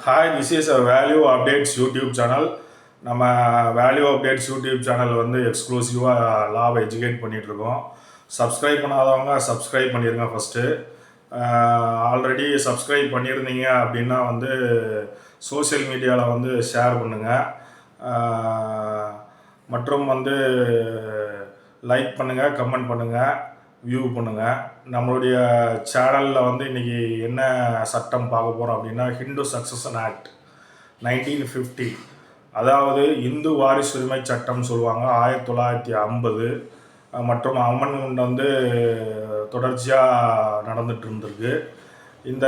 Hi this is a Value Updates YouTube channel நம்ம value updates YouTube channel வந்து எக்ஸ்க்ளூசிவாக லாவை எஜுகேட் பண்ணிகிட்ருக்கோம் சப்ஸ்கிரைப் பண்ணாதவங்க சப்ஸ்கிரைப் பண்ணிடுங்க ஃபஸ்ட்டு ஆல்ரெடி சப்ஸ்கிரைப் பண்ணியிருந்தீங்க அப்படின்னா வந்து சோஷியல் மீடியாவில் வந்து ஷேர் பண்ணுங்கள் மற்றும் வந்து லைக் பண்ணுங்கள் கமெண்ட் பண்ணுங்கள் வியூ பண்ணுங்கள் நம்மளுடைய சேனலில் வந்து இன்றைக்கி என்ன சட்டம் பார்க்க போகிறோம் அப்படின்னா Hindu succession act nineteen fifty அதாவது இந்து வாரிசுரிமை சட்டம் சொல்லுவாங்க ஆயிரத்தி தொள்ளாயிரத்தி ஐம்பது. மற்றும் அமன்மெண்ட் வந்து தொடர்ச்சியாக நடந்துட்டு இருந்திருக்கு. இந்த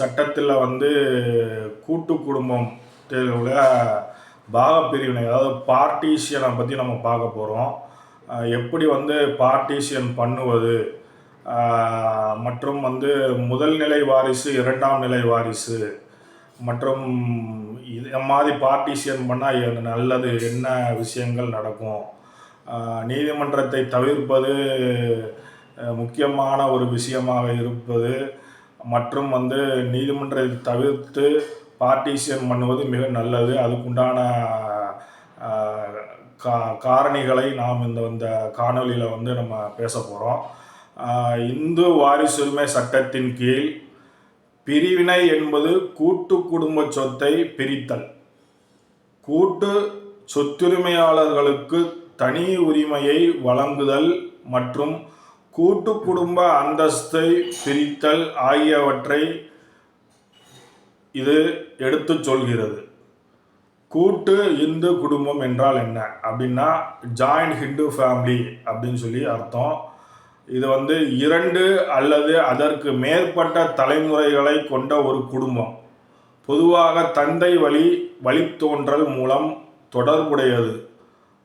சட்டத்தில் வந்து கூட்டு குடும்பம் உள்ள பாகப்பிரிவினை அதாவது பார்ட்டிஷியனை பற்றி நம்ம பார்க்க போகிறோம் எப்படி வந்து பார்ட்டிஷியன் பண்ணுவது? மற்றும் வந்து முதல் நிலை வாரிசு இரண்டாம் நிலை வாரிசு. மற்றும் இது மாதிரி பார்ட்டிஷியன் பண்ணால் நல்லது? என்ன விஷயங்கள் நடக்கும்? நீதிமன்றத்தை தவிர்ப்பது முக்கியமான ஒரு விஷயமாக இருப்பது. மற்றும் வந்து நீதிமன்றத்தை தவிர்த்து பார்ட்டிஷியன் பண்ணுவது மிக நல்லது. அதுக்குண்டான கா காரணிகளை நாம் இந்த இந்த காணொளியில் வந்து நம்ம பேச போகிறோம் இந்து வாரிசுரிமை சட்டத்தின் கீழ் பிரிவினை என்பது கூட்டு குடும்ப சொத்தை பிரித்தல். கூட்டு சொத்துரிமையாளர்களுக்கு தனி உரிமையை வழங்குதல் மற்றும் கூட்டு குடும்ப அந்தஸ்தை பிரித்தல் ஆகியவற்றை இது எடுத்துச் சொல்கிறது. கூட்டு இந்து குடும்பம் என்றால் என்ன? அப்படின்னா ஜாயிண்ட் ஹிந்து ஃபேமிலி அப்படின்னு சொல்லி அர்த்தம். இது வந்து இரண்டு அல்லது அதற்கு மேற்பட்ட தலைமுறைகளை கொண்ட ஒரு குடும்பம். பொதுவாக தந்தை வழி வழித்தோன்றல் மூலம் தொடர்புடையது.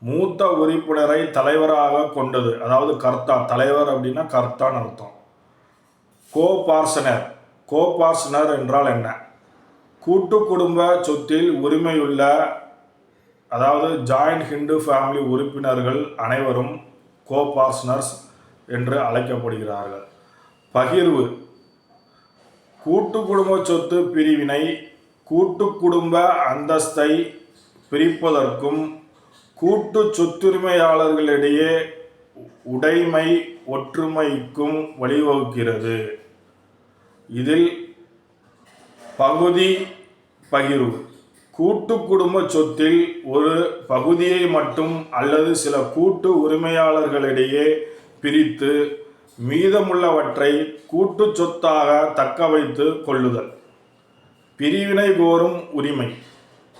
மூத்த உறுப்பினரை தலைவராக கொண்டது. அதாவது கர்த்தா தலைவர் அப்படின்னா கர்த்தான்னு அர்த்தம். கோபார்சனர். கோபார்சனர் என்றால் என்ன? கூட்டு குடும்ப சொத்தில் உரிமையுள்ள அதாவது ஜாயிண்ட் ஹிந்து ஃபேமிலி உறுப்பினர்கள் அனைவரும் கோபார்ட்னர்ஸ் என்று அழைக்கப்படுகிறார்கள். பகிர்வு. கூட்டு குடும்ப சொத்து பிரிவினை கூட்டு குடும்ப அந்தஸ்தை பிரிப்பதற்கும் கூட்டு சொத்துரிமையாளர்களிடையே உடைமை ஒற்றுமைக்கும் வழிவகுக்கிறது. இதில் பகுதி பகிர்வு. கூட்டு குடும்ப சொத்தில் ஒரு பகுதியை மட்டும் அல்லது சில கூட்டு உரிமையாளர்களிடையே பிரித்து மீதமுள்ளவற்றை கூட்டு சொத்தாக தக்க வைத்து கொள்ளுதல். பிரிவினை கோரும் உரிமை.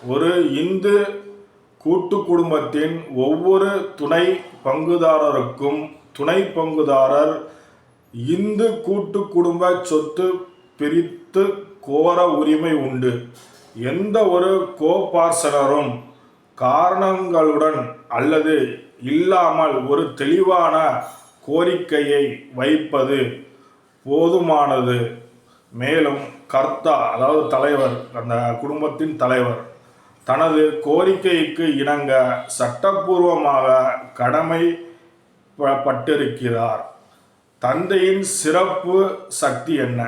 ஒரு இந்து கூட்டு குடும்பத்தின் ஒவ்வொரு துணை பங்குதாரருக்கும் துணை பங்குதாரர் இந்து கூட்டு குடும்ப சொத்து பிரித்து கோர உரிமை உண்டு. எந்த ஒரு கோபார்சனரும் காரணங்களுடன் அல்லது இல்லாமல் ஒரு தெளிவான கோரிக்கையை வைப்பது போதுமானது. மேலும் கர்த்தா அதாவது தலைவர் அந்த குடும்பத்தின் தலைவர் தனது கோரிக்கைக்கு இணங்க சட்டப்பூர்வமாக கடமை பட்டிருக்கிறார். தந்தையின் சிறப்பு சக்தி என்ன?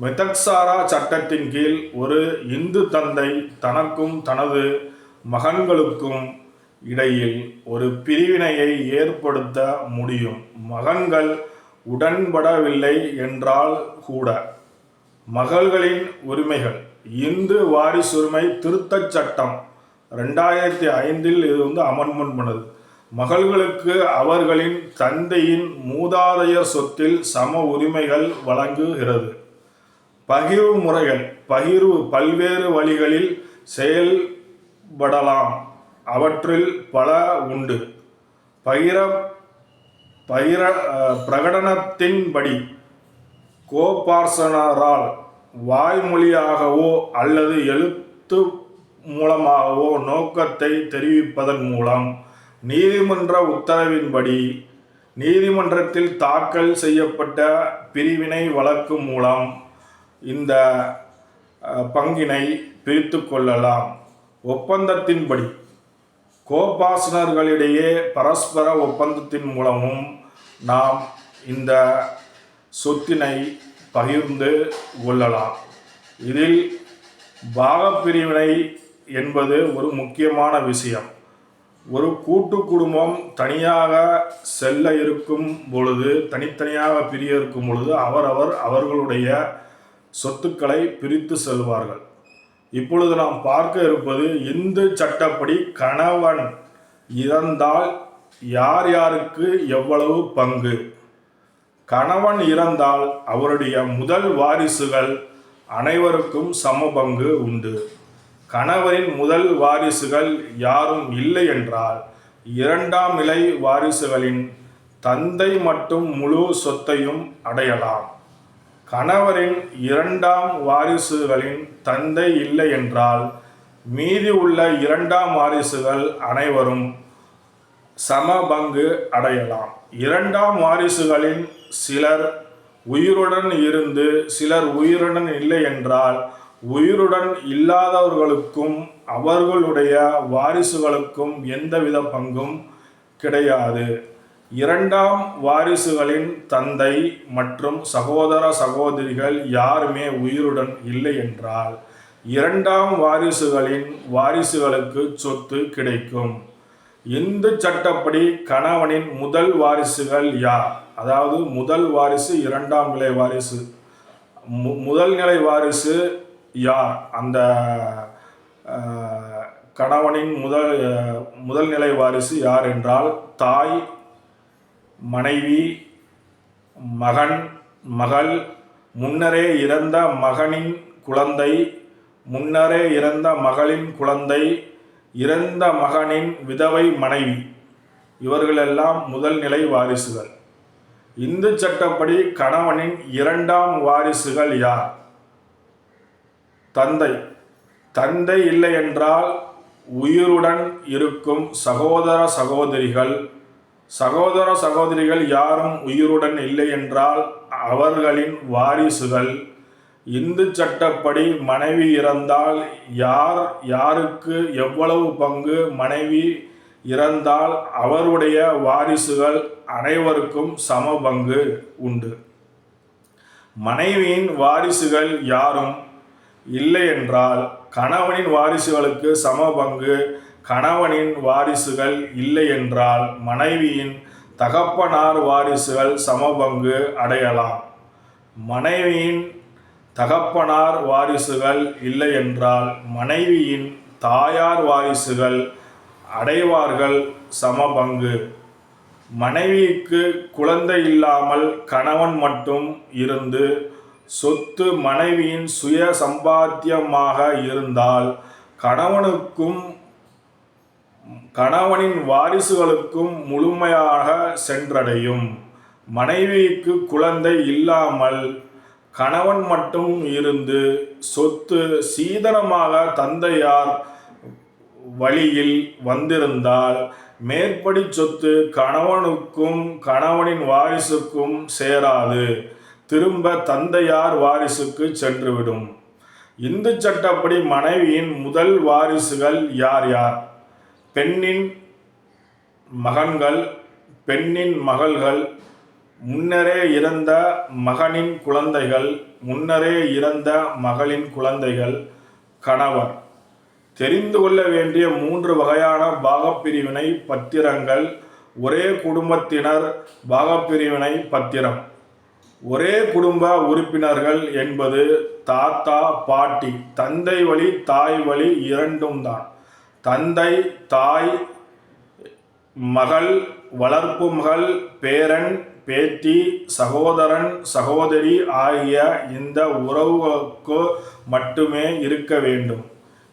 மிதக்சாரா சட்டத்தின் கீழ் ஒரு இந்து தந்தை தனக்கும் தனது மகன்களுக்கும் இடையில் ஒரு பிரிவினையை ஏற்படுத்த முடியும். மகன்கள் உடன்படவில்லை என்றால் கூட. மகள்களின் உரிமைகள். இந்து வாரிசுரிமை திருத்தச் சட்டம் ரெண்டாயிரத்தி ஐந்தில் இது வந்து அமெண்ட்மெண்ட் பண்ணுது. மகள்களுக்கு அவர்களின் தந்தையின் மூதாதையர் சொத்தில் சம உரிமைகள் வழங்குகிறது. பகிர்வு முறைகள் பகிர்வு பல்வேறு வழிகளில் செயல்படலாம். அவற்றில் பல உண்டு. பகிர பகிர பிரகடனத்தின்படி கோபார்சனரால் வாய்மொழியாகவோ அல்லது எழுத்து மூலமாகவோ நோக்கத்தை தெரிவிப்பதன் மூலம் நீதிமன்ற உத்தரவின்படி நீதிமன்றத்தில் தாக்கல் செய்யப்பட்ட பிரிவினை வழக்கு மூலம் இந்த பங்கினை பிரித்து கொள்ளலாம். ஒப்பந்தத்தின்படி கோபாசனர்களிடையே பரஸ்பர ஒப்பந்தத்தின் மூலமும் நாம் இந்த சொத்தினை பகிர்ந்து கொள்ளலாம். இதில் பாகப்பிரிவினை என்பது ஒரு முக்கியமான விஷயம். ஒரு கூட்டு குடும்பம் தனியாக செல்ல இருக்கும் பொழுது தனித்தனியாக பிரிய இருக்கும் பொழுது அவரவர் அவர்களுடைய சொத்துக்களை பிரித்து செல்வார்கள். இப்பொழுது நாம் பார்க்க இருப்பது இந்து சட்டப்படி கணவன் இறந்தால் யார் யாருக்கு எவ்வளவு பங்கு? கணவன் இறந்தால் அவருடைய முதல் வாரிசுகள் அனைவருக்கும் சம பங்கு உண்டு. கணவரின் முதல் வாரிசுகள் யாரும் இல்லை என்றால் இரண்டாம் நிலை வாரிசுகளின் தந்தை மட்டும் முழு சொத்தையும் அடையலாம். கணவரின் இரண்டாம் வாரிசுகளின் தந்தை இல்லை என்றால் மீதி உள்ள இரண்டாம் வாரிசுகள் அனைவரும் சம பங்கு அடையலாம். இரண்டாம் வாரிசுகளின் சிலர் உயிருடன் இருந்து சிலர் உயிருடன் இல்லை என்றால் உயிருடன் இல்லாதவர்களுக்கும் அவர்களுடைய வாரிசுகளுக்கும் எந்தவித பங்கும் கிடையாது. இரண்டாம் வாரிசுகளின் தந்தை மற்றும் சகோதர சகோதரிகள் யாருமே உயிருடன் இல்லை என்றால் இரண்டாம் வாரிசுகளின் வாரிசுகளுக்கு சொத்து கிடைக்கும். இந்து சட்டப்படி கணவனின் முதல் வாரிசுகள் யார்? அதாவது முதல் வாரிசு இரண்டாம் நிலை வாரிசு. மு முதல் நிலை வாரிசு யார்? அந்த கணவனின் முதல் முதல் நிலை வாரிசு யார் என்றால் தாய் மனைவி மகன் மகள் முன்னரே இறந்த மகனின் குழந்தை முன்னரே இறந்த மகளின் குழந்தை இறந்த மகனின் விதவை மனைவி. இவர்களெல்லாம் முதல் நிலை வாரிசுகள். இந்து சட்டப்படி கணவனின் இரண்டாம் வாரிசுகள் யார்? தந்தை. தந்தை இல்லை என்றால் உயிருடன் இருக்கும் சகோதர சகோதரிகள் சகோதர சகோதரிகள் யாரும் உயிருடன் இல்லை என்றால் அவர்களின் வாரிசுகள். இந்து சட்டப்படி மனைவி இறந்தால் யார் யாருக்கு எவ்வளவு பங்கு மனைவி இறந்தால் அவருடைய வாரிசுகள் அனைவருக்கும் சம பங்கு உண்டு. மனைவியின் வாரிசுகள் யாரும் இல்லை என்றால் கணவனின் வாரிசுகளுக்கு சம பங்கு கணவனின் வாரிசுகள் இல்லை என்றால் மனைவியின் தகப்பனார் வாரிசுகள் சம பங்கு அடையலாம். மனைவியின் தகப்பனார் வாரிசுகள் இல்லை என்றால் மனைவியின் தாயார் வாரிசுகள் அடைவார்கள் சம பங்கு மனைவிக்கு குழந்தை இல்லாமல் கணவன் மட்டும் இருந்து சொத்து மனைவியின் சுய சம்பாத்தியமாக இருந்தால் கணவனுக்கும் கணவனின் வாரிசுகளுக்கும் முழுமையாக சென்றடையும். மனைவிக்கு குழந்தை இல்லாமல் கணவன் மட்டும் இருந்து சொத்து சீதனமாக தந்தையார் வழியில் வந்திருந்தால் மேற்படி சொத்து கணவனுக்கும் கணவனின் வாரிசுக்கும் சேராது. திரும்ப தந்தையார் வாரிசுக்கு சென்றுவிடும். இந்து சட்டப்படி மனைவியின் முதல் வாரிசுகள் யார் யார்? பெண்ணின் மகன்கள் பெண்ணின் மகள்கள் முன்னரே இறந்த மகனின் குழந்தைகள் முன்னரே இறந்த மகளின் குழந்தைகள் கணவர். தெரிந்து கொள்ள வேண்டிய மூன்று வகையான பாகப்பிரிவினை பத்திரங்கள் ஒரே குடும்பத்தினர் பாகப்பிரிவினை பத்திரம். ஒரே குடும்ப உறுப்பினர்கள் என்பது தாத்தா பாட்டி தந்தை வழி தாய் வழி இரண்டும் தான். தந்தை தாய் மகள் வளர்ப்பு மகள் பேரன் பேத்தி சகோதரன் சகோதரி ஆகிய இந்த உறவுகளுக்கு மட்டுமே இருக்க வேண்டும்.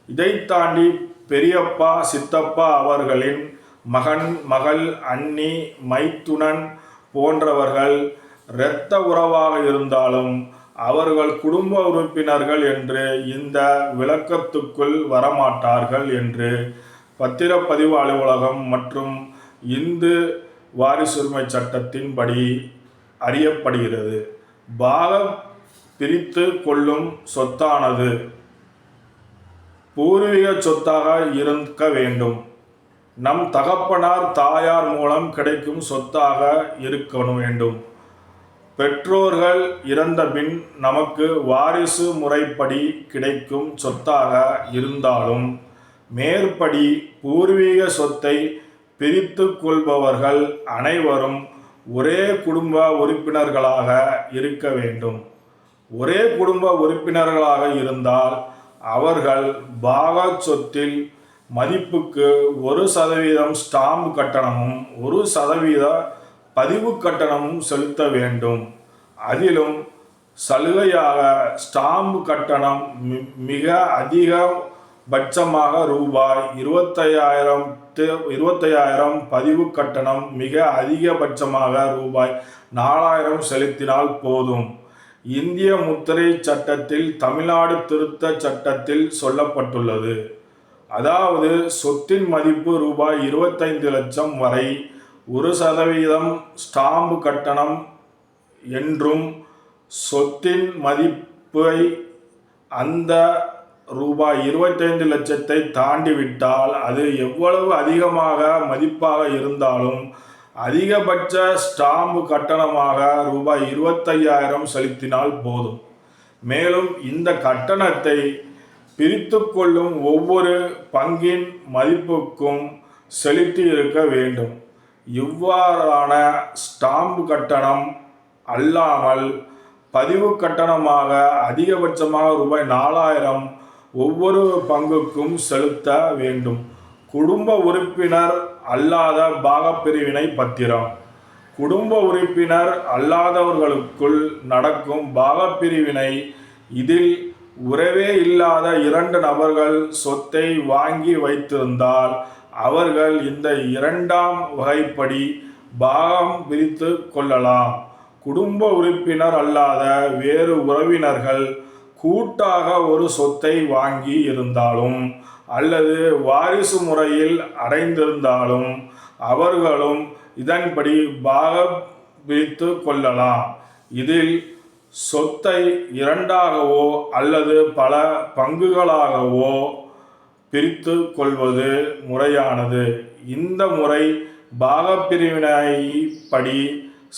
இதை தாண்டி பெரியப்பா சித்தப்பா அவர்களின் மகன் மகள் அண்ணி மைத்துனன் போன்றவர்கள் இரத்த உறவாக இருந்தாலும் அவர்கள் குடும்ப உறுப்பினர்கள் என்று இந்த விளக்கத்துக்குள் வரமாட்டார்கள் என்று பத்திரப்பதிவு அலுவலகம் மற்றும் இந்து வாரிசுரிமை சட்டத்தின்படி அறியப்படுகிறது. பாக பிரித்து கொள்ளும் சொத்தானது. பூர்வீக சொத்தாக இருக்க வேண்டும். நம் தகப்பனார் தாயார் மூலம் கிடைக்கும் சொத்தாக இருக்க வேண்டும். பெற்றோர்கள் இறந்தபின் நமக்கு வாரிசு முறைப்படி கிடைக்கும் சொத்தாக இருந்தாலும் மேற்படி பூர்வீக சொத்தை பிரித்து கொள்பவர்கள் அனைவரும் ஒரே குடும்ப உறுப்பினர்களாக இருக்க வேண்டும். ஒரே குடும்ப உறுப்பினர்களாக இருந்தால் அவர்கள் பாக சொத்தில் மதிப்புக்கு ஒரு சதவீதம் ஸ்டாம்ப் கட்டணமும் ஒரு சதவீத பதிவு கட்டணமும் செலுத்த வேண்டும். அதிலும் சலுகையாக ஸ்டாம்ப் கட்டணம் மி- மிக பட்சமாக ரூபாய் இருபத்தையாயிரம் இருபத்தையாயிரம் பதிவு கட்டணம் மிக அதிகபட்சமாக ரூபாய் நாலாயிரம் செலுத்தினால் போதும். இந்திய முத்திரை சட்டத்தில் தமிழ்நாடு திருத்த சட்டத்தில் சொல்லப்பட்டுள்ளது. அதாவது சொத்தின் மதிப்பு ரூபாய் இருபத்தைந்து லட்சம் வரை ஒரு சதவீதம் ஸ்டாம்பு கட்டணம் என்றும் சொத்தின் மதிப்பை அந்த ரூபாய் இருபத்தைந்து லட்சத்தை தாண்டிவிட்டால் அது எவ்வளவு அதிகமாக மதிப்பாக இருந்தாலும் அதிகபட்ச ஸ்டாம்பு கட்டணமாக ரூபாய் இருபத்தையாயிரம் செலுத்தினால் போதும். மேலும் இந்த கட்டணத்தை பிரித்து கொள்ளும் ஒவ்வொரு பங்கின் மதிப்புக்கும் செலுத்தி இருக்க வேண்டும். இவ்வாறான ஸ்டாம்பு கட்டணம் அல்லாமல் பதிவு கட்டணமாக அதிகபட்சமாக ரூபாய் நாலாயிரம் ஒவ்வொரு பங்குக்கும் செலுத்த வேண்டும். குடும்ப உறுப்பினர் அல்லாத பாகப்பிரிவினை பத்திரம். குடும்ப உறுப்பினர் அல்லாதவர்களுக்குள் நடக்கும் பாகப்பிரிவினை இதில் உறவே இல்லாத இரண்டு நபர்கள் சொத்தை வாங்கி வைத்திருந்தால் அவர்கள் இந்த இரண்டாம் வகைப்படி பாகம் பிரித்து கொள்ளலாம். குடும்ப உறுப்பினர் அல்லாத வேறு உறவினர்கள் கூட்டாக ஒரு சொத்தை வாங்கி இருந்தாலும் அல்லது வாரிசு முறையில் அடைந்திருந்தாலும் அவர்களும் இதன்படி பாகம் பிரித்து கொள்ளலாம். இதில் சொத்தை இரண்டாகவோ அல்லது பல பங்குகளாகவோ பிரித்து கொள்வது முறையானது. இந்த முறை பாகப்பிரிவினைப்படி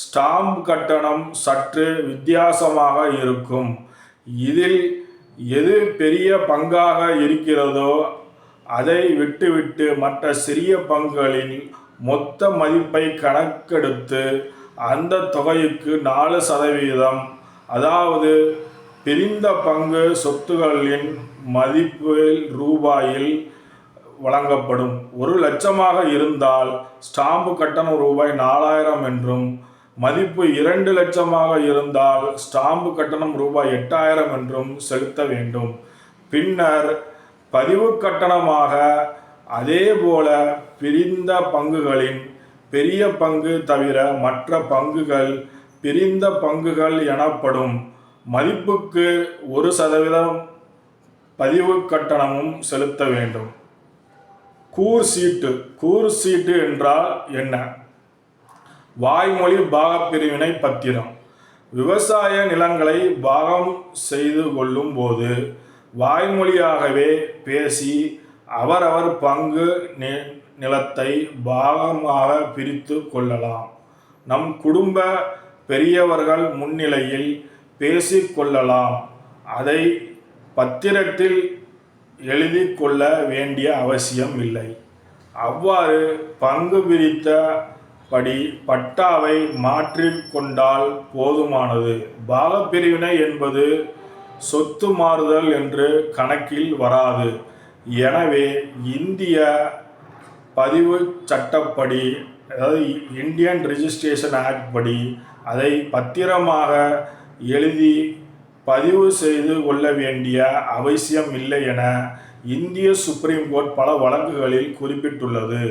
ஸ்டாம்ப் கட்டணம் சற்று வித்தியாசமாக இருக்கும். இதில் எது பெரிய பங்காக இருக்கிறதோ அதை விட்டுவிட்டு மற்ற சிறிய பங்குகளின் மொத்த மதிப்பை கணக்கெடுத்து அந்த தொகைக்கு நாலு சதவீதம் அதாவது பிரிந்த பங்கு சொத்துகளின் மதிப்பில் ரூபாயில் வழங்கப்படும். ஒரு லட்சமாக இருந்தால் ஸ்டாம்பு கட்டணம் ரூபாய் நாலாயிரம் என்றும் மதிப்பு இரண்டு லட்சமாக இருந்தால் ஸ்டாம்பு கட்டணம் ரூபாய் எட்டாயிரம் என்றும் செலுத்த வேண்டும். பின்னர் பதிவு கட்டணமாக அதேபோல பிரிந்த பங்குகளின் பெரிய பங்கு தவிர மற்ற பங்குகள் பிரிந்த பங்குகள் எனப்படும். மதிப்புக்கு ஒரு சதவீதம் பதிவு கட்டணமும் செலுத்த வேண்டும். கூர் சீட்டு கூர் சீட்டு என்றால் என்ன? வாய்மொழி பாகப்பிரிவினை பத்திரம். விவசாய நிலங்களை பாகம் செய்து கொள்ளும் போது வாய்மொழியாகவே பேசி அவரவர் பங்கு நி- நிலத்தை பாகமாக பிரித்து கொள்ளலாம். நம் குடும்ப பெரியவர்கள் முன்னிலையில் பேசிக்கொள்ளலாம் அதை பத்திரத்தில் எழுதி கொள்ள வேண்டிய அவசியம் இல்லை. அவ்வாறு பங்கு பிரித்தபடி பட்டாவை மாற்றிக்கொண்டால் போதுமானது. பாகப்பிரிவினை என்பது சொத்து மாறுதல் என்று கணக்கில் வராது. எனவே இந்திய பதிவு சட்டப்படி அதாவது இந்தியன் ரிஜிஸ்ட்ரேஷன் ஆக்ட் படி அதை பத்திரமாக எழுதி பதிவு செய்து கொள்ள வேண்டிய அவசியம் இல்லை என இந்திய சுப்ரீம் கோர்ட் பல வழக்குகளில் குறிப்பிட்டுள்ளது.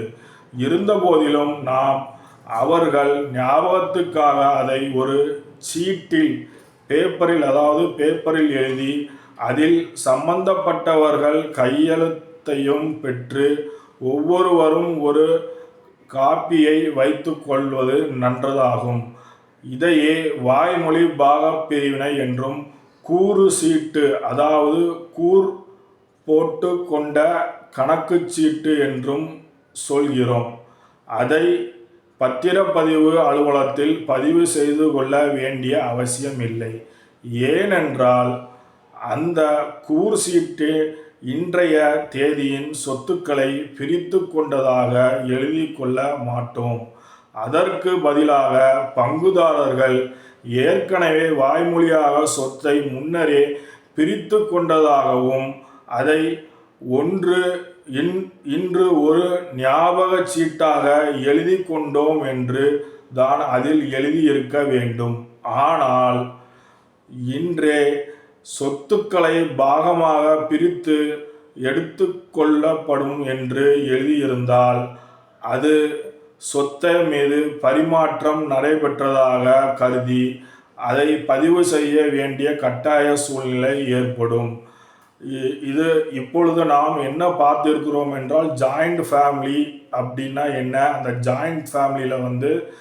இருந்தபோதிலும் நாம் அவர்கள் ஞாபகத்துக்காக அதை ஒரு சீட்டில் பேப்பரில் அதாவது பேப்பரில் எழுதி அதில் சம்பந்தப்பட்டவர்கள் கையெழுத்தையும் பெற்று ஒவ்வொருவரும் ஒரு காப்பியை வைத்து கொள்வது நன்றதாகும். இதையே வாய்மொழி பாகப் பிரிவினை என்றும் கூறு சீட்டு அதாவது கூர் போட்டு கொண்ட கணக்கு சீட்டு என்றும் சொல்கிறோம். அதை பத்திரப்பதிவு அலுவலகத்தில் பதிவு செய்து கொள்ள வேண்டிய அவசியம் இல்லை ஏனென்றால் அந்த கூர் சீட்டு இன்றைய தேதியின் சொத்துக்களை பிரித்து கொண்டதாக எழுதி கொள்ள மாட்டோம். அதற்கு பதிலாக பங்குதாரர்கள் ஏற்கனவே வாய்மொழியாக சொத்தை முன்னரே பிரித்து கொண்டதாகவும் அதை ஒன்று இன் இன்று ஒரு ஞாபகச் சீட்டாக எழுதி கொண்டோம் என்று தான் அதில் எழுதியிருக்க வேண்டும். ஆனால் இன்றே சொத்துக்களை பாகமாக பிரித்து எடுத்து கொள்ளப்படும் என்று எழுதியிருந்தால் அது சொத்தை மீது பரிமாற்றம் நடைபெற்றதாக கருதி அதை பதிவு செய்ய வேண்டிய கட்டாய சூழ்நிலை ஏற்படும். இ- இது இப்பொழுது நாம் என்ன பார்த்திருக்கிறோம் என்றால் ஜாயிண்ட் ஃபேமிலி அப்படின்னா என்ன? அந்த ஜாயிண்ட் ஃபேமிலியில் வந்து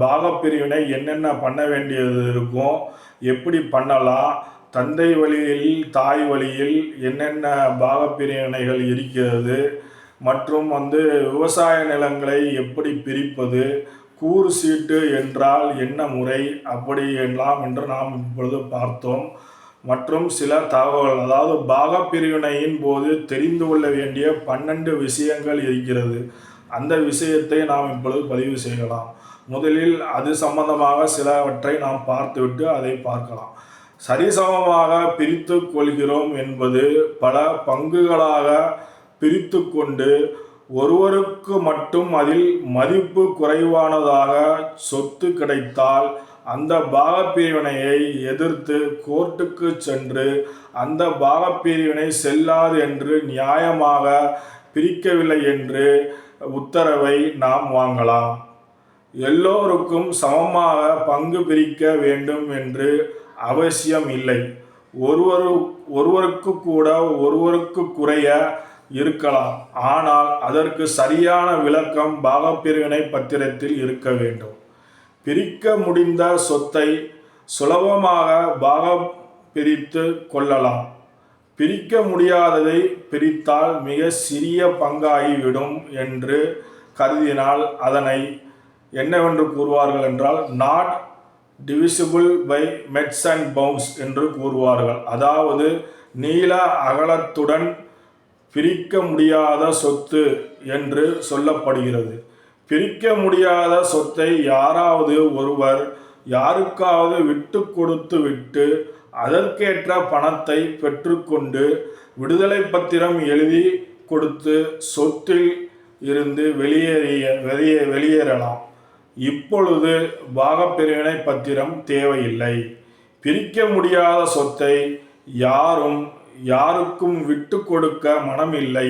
பாகப்பிரிவினை என்னென்ன பண்ண வேண்டியது இருக்கும்? எப்படி பண்ணலாம்? தந்தை வழியில் தாய் வழியில் என்னென்ன பாகப்பிரிவினைகள் இருக்கிறது? மற்றும் வந்து விவசாய நிலங்களை எப்படி பிரிப்பது கூறு சீட்டு என்றால் என்ன முறை அப்படி எல்லாம் என்று நாம் இப்பொழுது பார்த்தோம். மற்றும் சில தகவல் அதாவது பாகப்பிரிவினையின் போது தெரிந்து கொள்ள வேண்டிய பன்னெண்டு விஷயங்கள் இருக்கிறது. அந்த விஷயத்தை நாம் இப்பொழுது பதிவு செய்யலாம். முதலில் அது சம்பந்தமாக சிலவற்றை நாம் பார்த்துவிட்டு அதை பார்க்கலாம். சரிசமமாக பிரித்து கொள்கிறோம் என்பது பல பங்குகளாக பிரித்து கொண்டு ஒருவருக்கு மட்டும் அதில் மதிப்பு குறைவானதாக சொத்து கிடைத்தால் அந்த பாகப்பிரிவினையை எதிர்த்து கோர்ட்டுக்கு சென்று அந்த பாகப்பிரிவினை செல்லாது என்று நியாயமாக பிரிக்கவில்லை என்று உத்தரவை நாம் வாங்கலாம். எல்லோருக்கும் சமமாக பங்கு பிரிக்க வேண்டும் என்று அவசியம் இல்லை ஒருவரு ஒருவருக்கு கூட ஒருவருக்கு குறைய இருக்கலாம். ஆனால் அதற்கு சரியான விளக்கம் பாகப்பிரிவினை பத்திரத்தில் இருக்க வேண்டும். பிரிக்க முடிந்த சொத்தை சுலபமாக பாகம் பிரித்து கொள்ளலாம். பிரிக்க முடியாததை பிரித்தால் மிக சிறிய பங்காகிவிடும் என்று கருதினால் அதனை என்னவென்று கூறுவார்கள் என்றால் not divisible by metes and bounds என்று கூறுவார்கள். அதாவது நீள அகலத்துடன் பிரிக்க முடியாத சொத்து என்று சொல்லப்படுகிறது. பிரிக்க முடியாத சொத்தை யாராவது ஒருவர் யாருக்காவது விட்டு கொடுத்து விட்டு அதற்கேற்ற பணத்தை பெற்றுக்கொண்டு விடுதலை பத்திரம் எழுதி கொடுத்து சொத்தில் இருந்து வெளியேறிய வெளியே வெளியேறலாம். இப்பொழுது பாகப்பிரிவினை பத்திரம் தேவையில்லை. பிரிக்க முடியாத சொத்தை யாரும் யாருக்கும் விட்டு கொடுக்க மனமில்லை.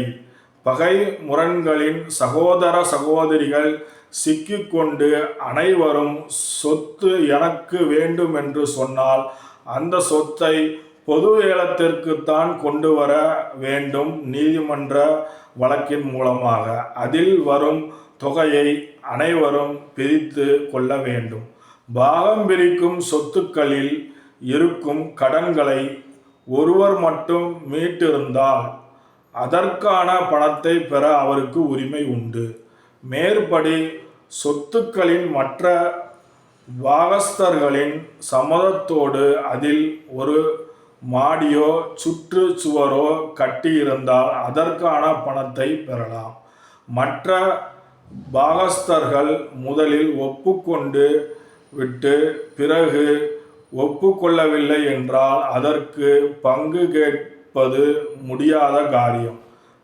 பகை முரண்களின் சகோதர சகோதரிகள் சிக்கிக்கொண்டு அனைவரும் சொத்து எனக்கு வேண்டும் என்று சொன்னால் அந்த சொத்தை பொது ஏலத்திற்குத்தான் கொண்டு வர வேண்டும் நீதிமன்ற வழக்கின் மூலமாக. அதில் வரும் தொகையை அனைவரும் பிரித்து கொள்ள வேண்டும். பாகம் பிரிக்கும் சொத்துக்களில் இருக்கும் கடன்களை ஒருவர் மட்டும் மீட்டிருந்தால் அதற்கான பணத்தை பெற அவருக்கு உரிமை உண்டு. மேற்படி சொத்துக்களின் மற்ற பாகஸ்தர்களின் சம்மதத்தோடு அதில் ஒரு மாடியோ சுற்று சுவரோ கட்டியிருந்தால் அதற்கான பணத்தை பெறலாம். மற்ற பாகஸ்தர்கள் முதலில் ஒப்புக்கொண்டு விட்டு பிறகு ஒப்புக்கொள்ளவில்லை என்றால் அதற்கு பங்கு கேட்பது முடியாத காரியம்.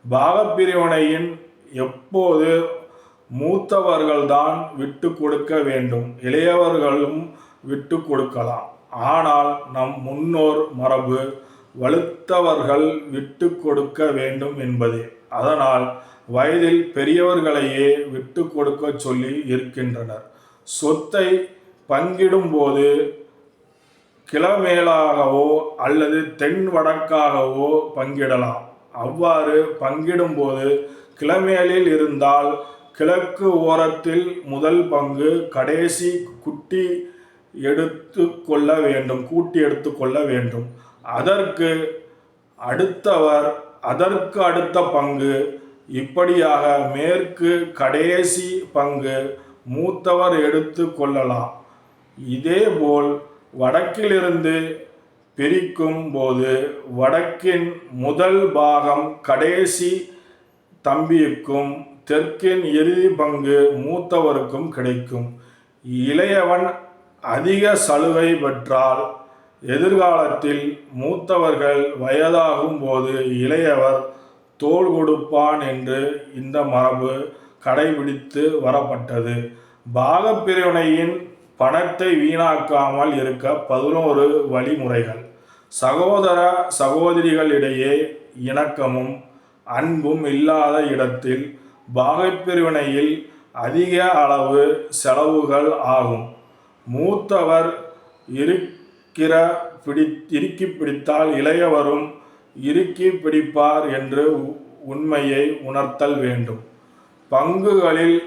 பாகப்பிரிவினையின் எப்போது மூத்தவர்கள்தான் விட்டு கொடுக்க வேண்டும் இளையவர்களும் விட்டு கொடுக்கலாம். ஆனால் நம் முன்னோர் மரபு வலுத்தவர்கள் விட்டு கொடுக்க வேண்டும் என்பதே. அதனால் வயதில் பெரியவர்களையே விட்டு கொடுக்க சொல்லி இருக்கின்றனர். சொத்தை பங்கிடும்போது கிழமேலாகவோ அல்லது தென் வடக்காகவோ பங்கிடலாம். அவ்வாறு பங்கிடும்போது கிழமேலில் இருந்தால் கிழக்கு ஓரத்தில் முதல் பங்கு கடைசி குட்டி எடுத்து கொள்ள வேண்டும் கூட்டி எடுத்து கொள்ள வேண்டும். அதற்கு அடுத்தவர் அதற்கு அடுத்த பங்கு இப்படியாக மேற்கு கடைசி பங்கு மூத்தவர் எடுத்து கொள்ளலாம். இதேபோல் வடக்கிலிருந்து பிரிக்கும் போது வடக்கின் முதல் பாகம் கடைசி தம்பிக்கும் தெற்கின் இறுதி பங்கு மூத்தவருக்கும் கிடைக்கும். இளையவன் அதிக சலுகை பெற்றால் எதிர்காலத்தில் மூத்தவர்கள் வயதாகும் போது இளையவர் தோள் கொடுப்பான் என்று இந்த மரபு கடைபிடித்து வரப்பட்டது. பாகப்பிரிவினையின் பணத்தை வீணாக்காமல் இருக்க பதினோரு வழிமுறைகள். சகோதர சகோதரிகளிடையே இணக்கமும் அன்பும் இல்லாத இடத்தில் பாகப்பிரிவினையில் அதிக அளவு செலவுகள் ஆகும். மூத்தவர் இருக்கிற பிடி இறுக்கி பிடித்தால் இளையவரும் இறுக்கி பிடிப்பார் என்று உண்மையை உணர்த்தல் வேண்டும். பங்குகளில்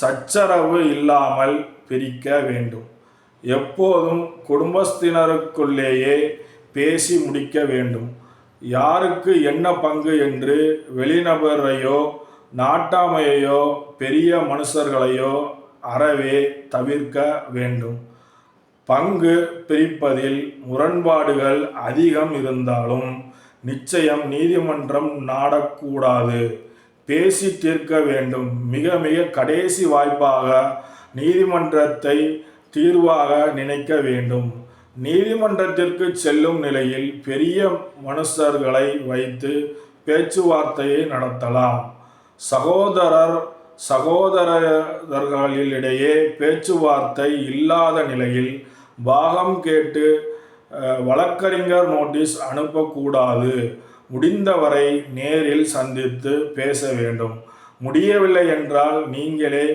சச்சரவு இல்லாமல் பிரிக்க வேண்டும். எப்போதும் குடும்பஸ்தினருக்குள்ளேயே பேசி முடிக்க வேண்டும். யாருக்கு என்ன பங்கு என்று வெளிநபரையோ நாட்டாமையையோ பெரிய மனுஷர்களையோ அறவே தவிர்க்க வேண்டும். பங்கு பிரிப்பதில் முரண்பாடுகள் அதிகம் இருந்தாலும் நிச்சயம் நீதிமன்றம் நாடக்கூடாது. பேசி தீர்க்க வேண்டும் மிக மிக கடைசி வாய்ப்பாக நீதிமன்றத்தை தீர்வாக நினைக்க வேண்டும். நீதிமன்றத்திற்கு செல்லும் நிலையில் பெரிய மனுஷர்களை வைத்து பேச்சுவார்த்தையை நடத்தலாம். சகோதரர் சகோதரர்களிடையே பேச்சுவார்த்தை இல்லாத நிலையில் பாகம் கேட்டு வழக்கறிஞர் நோட்டீஸ் அனுப்பக்கூடாது. முடிந்தவரை நேரில் சந்தித்து பேச வேண்டும். முடியவில்லை என்றால் நீங்களே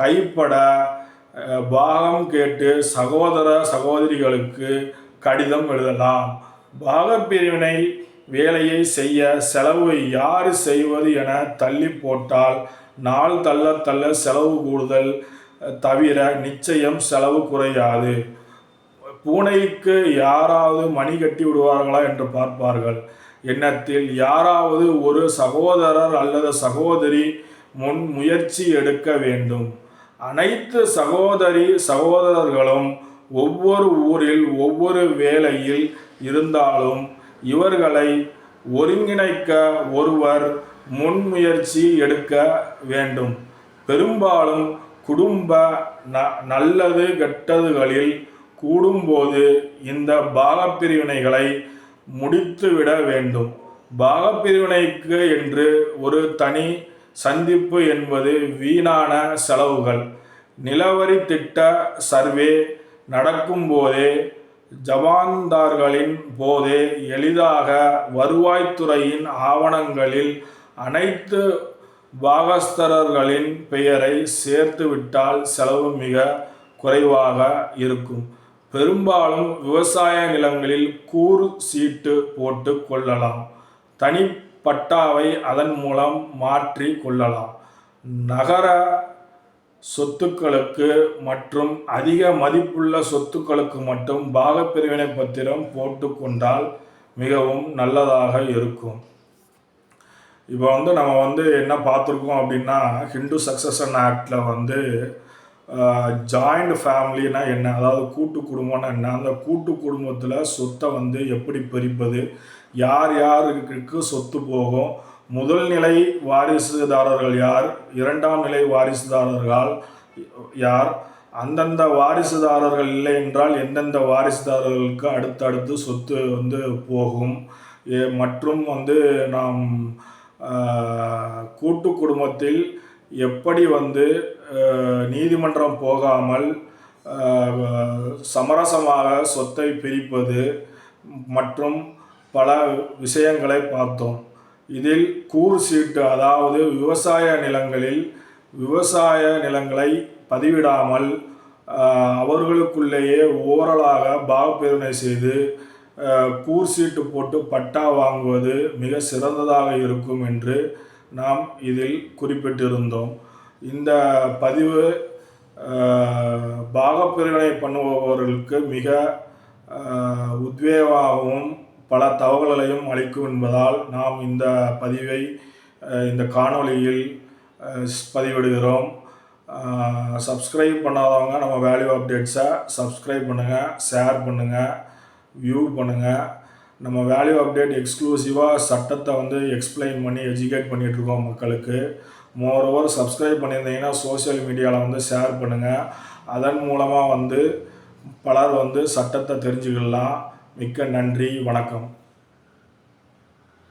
கைப்பட பாகம் கேட்டு சகோதர சகோதரிகளுக்கு கடிதம் எழுதலாம். பாகப்பிரிவினை வேலையை செய்ய செலவு யார் செய்வது என தள்ளி போட்டால் நாள் தள்ள தள்ள செலவு கூடுதல் தவிர நிச்சயம் செலவு குறையாது. பூனைக்கு யாராவது மணி கட்டி விடுவார்களா என்று பார்ப்பார்கள். எண்ணத்தில் யாராவது ஒரு சகோதரர் அல்லது சகோதரி முன் முயற்சி எடுக்க வேண்டும். அனைத்து சகோதரி சகோதரர்களும் ஒவ்வொரு ஊரில் ஒவ்வொரு வேலையில் இருந்தாலும் இவர்களை ஒருங்கிணைக்க ஒருவர் முன்முயற்சி எடுக்க வேண்டும். பெரும்பாலும் குடும்ப ந நல்லது கெட்டதுகளில் கூடும்போது இந்த பாகப்பிரிவினைகளை முடித்துவிட வேண்டும். பாகப்பிரிவினைக்கு என்று ஒரு தனி சந்திப்பு என்பது வீணான செலவுகள். நிலவரி திட்ட சர்வே நடக்கும்போதே ஜமான்தார்களின் போதே எளிதாக வருவாய்த்துறையின் ஆவணங்களில் அனைத்து பாகஸ்தரர்களின் பெயரை சேர்த்துவிட்டால் செலவு மிக குறைவாக இருக்கும். பெரும்பாலும் விவசாய நிலங்களில் கூறு சீட்டு போட்டு கொள்ளலாம். தனிப்பட்டாவை அதன் மூலம் மாற்றி கொள்ளலாம். நகர சொத்துக்களுக்கு மற்றும் அதிக மதிப்புள்ள சொத்துக்களுக்கு மட்டும் பாகப்பிரிவினை பத்திரம் போட்டுக்கொண்டால் மிகவும் நல்லதாக இருக்கும். இப்போ வந்து நம்ம வந்து என்ன பார்த்துருக்கோம் அப்படின்னா ஹிந்து சக்சஷன் ஆக்டில் வந்து ஜாயிண்ட் ஃபேமிலினா என்ன? அதாவது கூட்டு குடும்பம்னா என்ன? அந்த கூட்டு குடும்பத்தில் சொத்தை வந்து எப்படி பிரிப்பது? யார் யாருக்கு சொத்து போகும்? முதல் நிலை வாரிசுதாரர்கள் யார்? இரண்டாம் நிலை வாரிசுதாரர்கள் யார்? அந்தந்த வாரிசுதாரர்கள் இல்லை என்றால் எந்தெந்த வாரிசுதாரர்களுக்கு அடுத்தடுத்து சொத்து வந்து போகும்? மற்றும் வந்து நாம் கூட்டு குடும்பத்தில் எப்படி வந்து நீதிமன்றம் போகாமல் சமரசமாக சொத்தை பிரிப்பது மற்றும் பல விஷயங்களை பார்த்தோம். இதில் கூர் சீட்டு அதாவது விவசாய நிலங்களில் விவசாய நிலங்களை பதிவிடாமல் அவர்களுக்குள்ளேயே ஓரலாக பாகப்பிரிவினை செய்து கூர் சீட்டு போட்டு பட்டா வாங்குவது மிக சிறந்ததாக இருக்கும் என்று நாம் இதில் குறிப்பிட்டிருந்தோம். இந்த பதிவு பாகப்பிரிவினை பண்ணுபவர்களுக்கு மிக உத்வேகமாகவும் பல தகவல்களையும் அளிக்கும் என்பதால் நாம் இந்த பதிவை இந்த காணொளியில் பதிவிடுகிறோம். சப்ஸ்கிரைப் பண்ணாதவங்க நம்ம வேல்யூ அப்டேட்ஸை சப்ஸ்கிரைப் பண்ணுங்கள் ஷேர் பண்ணுங்கள் வியூ பண்ணுங்கள் நம்ம வேல்யூ அப்டேட் எக்ஸ்க்ளூசிவாக சட்டத்தை வந்து எக்ஸ்பிளைன் பண்ணி எஜுகேட் பண்ணிகிட்ருக்கோம் மக்களுக்கு. மோரோவர் சப்ஸ்கிரைப் பண்ணியிருந்தீங்கன்னா சோஷியல் மீடியாவில் வந்து ஷேர் பண்ணுங்கள் அதன் மூலமாக வந்து பலர் வந்து சட்டத்தை தெரிஞ்சுக்கலாம். மிக்க நன்றி. வணக்கம்.